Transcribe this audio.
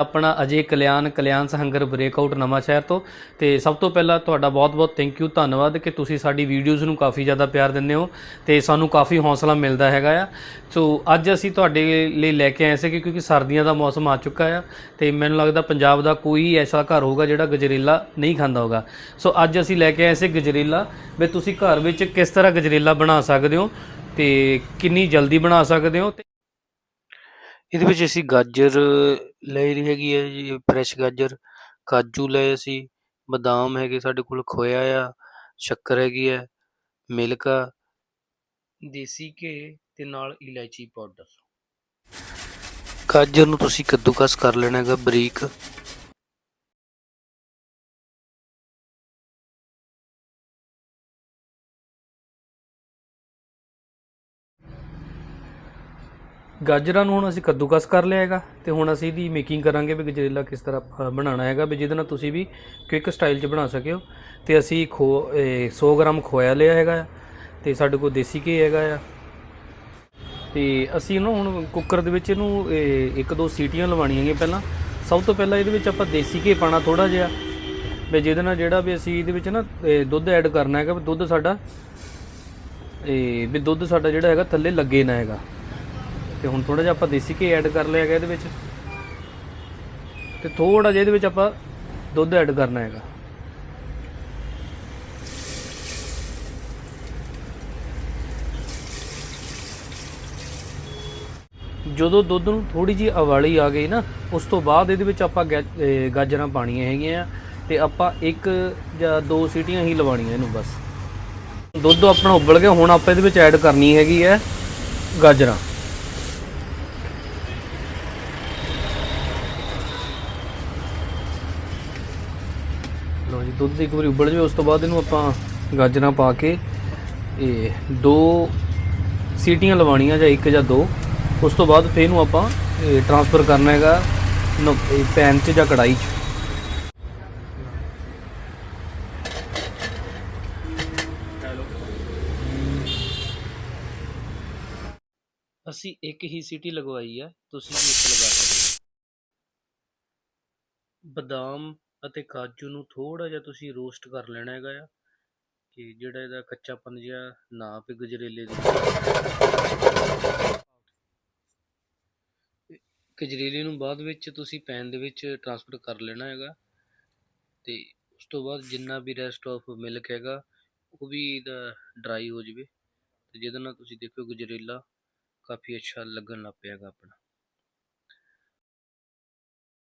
ਆਪਣਾ ਅਜੇ ਕਲਿਆਣ ਕਲਿਆਣ ਸਹੰਗਰ ਬ੍ਰੇਕਆਊਟ ਨਵਾਂ ਸ਼ਹਿਰ ਤੋਂ। ਤੇ ਸਭ ਤੋਂ ਪਹਿਲਾਂ ਤੁਹਾਡਾ ਬਹੁਤ-ਬਹੁਤ ਥੈਂਕ ਯੂ ਧੰਨਵਾਦ ਕਿ ਤੁਸੀਂ ਸਾਡੀ ਵੀਡੀਓਜ਼ ਨੂੰ ਕਾਫੀ ਜ਼ਿਆਦਾ ਪਿਆਰ ਦਿੰਦੇ ਹੋ ਤੇ ਸਾਨੂੰ ਕਾਫੀ ਹੌਸਲਾ ਮਿਲਦਾ ਹੈਗਾ ਆ। ਸੋ ਅੱਜ ਅਸੀਂ ਤੁਹਾਡੇ ਲਈ ਲੈ ਕੇ ਆਏ ਸੀ ਕਿਉਂਕਿ ਸਰਦੀਆਂ ਦਾ ਮੌਸਮ ਆ ਚੁੱਕਾ ਆ ਤੇ ਮੈਨੂੰ ਲੱਗਦਾ ਪੰਜਾਬ ਦਾ ਕੋਈ ਐਸਾ ਘਰ ਹੋਊਗਾ ਜਿਹੜਾ ਗਜਰੇਲਾ ਨਹੀਂ ਖਾਂਦਾ ਹੋਗਾ ਸੋ ਅੱਜ ਅਸੀਂ ਲੈ ਕੇ ਆਏ ਸੀ ਗਜਰੇਲਾ। ਵੀ ਤੁਸੀਂ ਘਰ ਵਿੱਚ ਕਿਸ ਤਰ੍ਹਾਂ ਗਜਰੇਲਾ ਬਣਾ ਸਕਦੇ ਹੋ ਤੇ ਕਿੰਨੀ ਜਲਦੀ ਬਣਾ ਸਕਦੇ ਹੋ ਤੇ ਇਹਦੇ ਵਿੱਚ ਅਸੀਂ ਗਾਜਰ ਲੈ ਰਹੀ ਹੈਗੀ ਹੈ ਜੀ ਫਰੈਸ਼ ਗਾਜਰ, ਕਾਜੂ ਲਏ ਅਸੀਂ, ਬਦਾਮ ਹੈਗੇ ਸਾਡੇ ਕੋਲ ਖੋਇਆ ਆ, ਸ਼ੱਕਰ ਹੈਗੀ ਹੈ, ਮਿਲਕ ਆ, ਦੇਸੀ ਘੇ ਤੇ ਨਾਲ ਇਲਾਇਚੀ ਪਾਊਡਰ। ਗਾਜਰ ਨੂੰ ਤੁਸੀਂ ਕੱਦੂਕਸ ਕਰ ਲੈਣਾ ਹੈਗਾ ਬਰੀਕ। ਗਾਜਰਾਂ ਨੂੰ ਹੁਣ ਅਸੀਂ ਕੱਦੂਕਸ ਕਰ ਲਿਆ ਹੈਗਾ ਤੇ ਹੁਣ ਅਸੀਂ ਇਹਦੀ ਮੇਕਿੰਗ ਕਰਾਂਗੇ ਵੀ ਗਜਰੇਲਾ ਕਿਸ ਤਰ੍ਹਾਂ ਬਣਾਉਣਾ ਹੈਗਾ ਵੀ ਜਿਹਦੇ ਨਾਲ ਤੁਸੀਂ ਵੀ ਕੁਇਕ ਸਟਾਈਲ 'ਚ ਬਣਾ ਸਕਿਓ। ਤੇ ਅਸੀਂ ਖੋ, ਇਹ 100 ਗ੍ਰਾਮ ਖੋਇਆ ਲਿਆ ਹੈਗਾ ਆ ਤੇ ਸਾਡੇ ਕੋਲ ਦੇਸੀ ਘੀ ਹੈਗਾ ਆ। ਤੇ ਅਸੀਂ ਇਹਨੂੰ ਹੁਣ ਕੁੱਕਰ ਦੇ ਵਿੱਚ ਇਹਨੂੰ ਇੱਕ ਦੋ ਸੀਟੀਆਂ ਲਵਾਉਣੀਆਂ ਹੈਗੀਆਂ ਪਹਿਲਾਂ। ਸਭ ਤੋਂ ਪਹਿਲਾਂ ਇਹਦੇ ਵਿੱਚ ਆਪਾਂ ਦੇਸੀ ਘੀ ਪਾਣਾ ਥੋੜਾ ਜਿਹਾ ਵੀ ਜਿਹਦੇ ਨਾਲ ਜਿਹੜਾ ਵੀ ਅਸੀਂ ਇਹਦੇ ਵਿੱਚ ਨਾ ਦੁੱਧ ਐਡ ਕਰਨਾ ਹੈਗਾ ਵੀ ਦੁੱਧ ਸਾਡਾ, ਇਹ, ਵੀ ਦੁੱਧ ਸਾਡਾ ਜਿਹੜਾ ਹੈਗਾ ਥੱਲੇ ਲੱਗੇ ਨਾ ਹੈਗਾ। ਤੇ ਹੁਣ ਥੋੜਾ ਜਿਹਾ ਆਪਾਂ ਦੇਸੀ ਘੀ ਐਡ ਕਰ ਲਿਆ ਹੈਗਾ ਇਹਦੇ ਵਿੱਚ। ਤੇ ਥੋੜਾ ਜਿਹਾ ਇਹਦੇ ਵਿੱਚ ਆਪਾਂ ਦੁੱਧ ਐਡ ਕਰਨਾ ਹੈਗਾ। ਜਦੋਂ ਦੁੱਧ ਨੂੰ ਥੋੜੀ ਜੀ ਅਵਾਲੀ ਆ ਗਈ ਨਾ, ਉਸ ਤੋਂ ਬਾਅਦ ਇਹਦੇ ਵਿੱਚ ਆਪਾਂ ਗੈ- ਗਾਜਰਾਂ ਪਾਣੀਆਂ ਹੈਗੀਆਂ ਤੇ ਆਪਾਂ ਇੱਕ ਜਾਂ ਦੋ ਸੀਟੀਆਂ ਹੀ ਲਵਾਉਣੀਆਂ ਇਹਨੂੰ ਬਸ। ਦੁੱਧ ਆਪਣਾ ਉਬਲ ਗਿਆ, ਹੁਣ ਆਪਾਂ ਇਹਦੇ ਵਿੱਚ ਐਡ ਕਰਨੀ ਹੈਗੀ ਹੈ ਗਾਜਰਾਂ। ਦੁੱਧ ਇੱਕ ਵਾਰੀ ਉਬਲ ਜਾਵੇ, ਉਸ ਤੋਂ ਬਾਅਦ ਇਹਨੂੰ ਆਪਾਂ ਗਾਜਰਾਂ ਪਾ ਕੇ ਇਹ ਦੋ ਸੀਟੀਆਂ ਲਵਾਉਣੀਆਂ ਜਾਂ ਇੱਕ ਜਾਂ ਦੋ। ਉਸ ਤੋਂ ਬਾਅਦ ਫਿਰ ਇਹਨੂੰ ਆਪਾਂ ਟ੍ਰਾਂਸਫਰ ਕਰਨਾ ਹੈਗਾ ਪੈਨ 'ਚ ਜਾਂ ਕੜਾਈ 'ਚ। ਅਸੀਂ ਇੱਕ ਹੀ ਸੀਟੀ ਲਗਵਾਈ ਹੈ ਤੁਸੀਂ ਇੱਕ ਲਗਾ ਸਕਦੇ ਬਦਾਮ ਅਤੇ ਕਾਜੂ ਨੂੰ ਥੋੜ੍ਹਾ ਜਿਹਾ ਤੁਸੀਂ ਰੋਸਟ ਕਰ ਲੈਣਾ ਹੈਗਾ ਆ, ਕਿ ਜਿਹੜਾ ਇਹਦਾ ਕੱਚਾਪਨ ਜਿਹਾ ਨਾ ਪੇ ਗਜਰੇਲੇ ਦੇ। ਗਜਰੇਲੇ ਨੂੰ ਬਾਅਦ ਵਿੱਚ ਤੁਸੀਂ ਪੈਨ ਦੇ ਵਿੱਚ ਟ੍ਰਾਂਸਫਰ ਕਰ ਲੈਣਾ ਹੈਗਾ। ਤੇ ਉਸ ਤੋਂ ਬਾਅਦ ਜਿੰਨਾ ਵੀ ਰੈਸਟ ਆਫ ਮਿਲਕ ਹੈਗਾ, ਉਹ ਵੀ ਇਹਦਾ ਡਰਾਈ ਹੋ ਜਾਵੇ। ਤੇ ਜਿਹਦੇ ਨਾਲ ਤੁਸੀਂ ਦੇਖੋ ਗਜਰੇਲਾ ਕਾਫੀ ਅੱਛਾ ਲੱਗਣ ਲੱਗ ਪਿਆ ਹੈਗਾ ਆਪਣਾ।